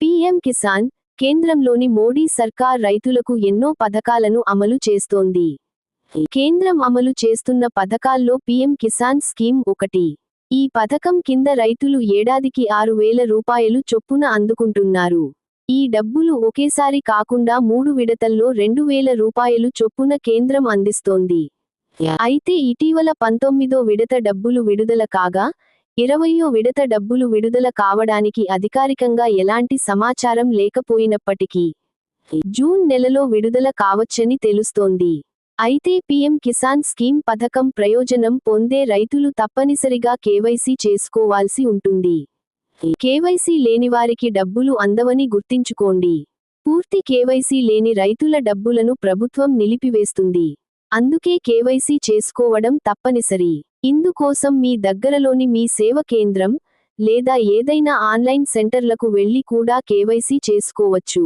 PM Kisan కేంద్రంలోని మోడీ సర్కార్ రైతులకు ఎన్నో పథకాలను అమలు చేస్తోంది. కేంద్రం అమలు చేస్తున్న పథకాల్లో పీఎం కిసాన్ స్కీమ్ ఒకటి. ఈ పథకం కింద రైతులు ఏడాదికి ఆరు వేల రూపాయలు చొప్పున అందుకుంటున్నారు. ఈ డబ్బులు ఒకేసారి కాకుండా మూడు విడతల్లో రెండు వేల రూపాయలు చొప్పున కేంద్రం అందిస్తోంది. అయితే ఇటీవల పంతొమ్మిదో విడత డబ్బులు విడుదల కాగా ఇరవయో విడత డబ్బులు విడుదల కావడానికి అధికారికంగా ఎలాంటి సమాచారం లేకపోయినప్పటికీ జూన్ నెలలో విడుదల కావచ్చని తెలుస్తోంది. అయితే పీఎం కిసాన్ స్కీమ్ పథకం ప్రయోజనం పొందే రైతులు తప్పనిసరిగా కేవైసీ చేసుకోవాల్సి ఉంటుంది. కేవైసీ లేనివారికి డబ్బులు అందవని గుర్తించుకోండి. పూర్తి కేవైసీ లేని రైతుల డబ్బులను ప్రభుత్వం నిలిపివేస్తుంది. అందుకే కేవైసీ చేసుకోవడం తప్పనిసరి. ఇందుకోసం మీ దగ్గరలోని మీ సేవ కేంద్రం లేదా ఏదైనా ఆన్లైన్ సెంటర్లకు వెళ్ళి కూడా కేవైసీ చేసుకోవచ్చు.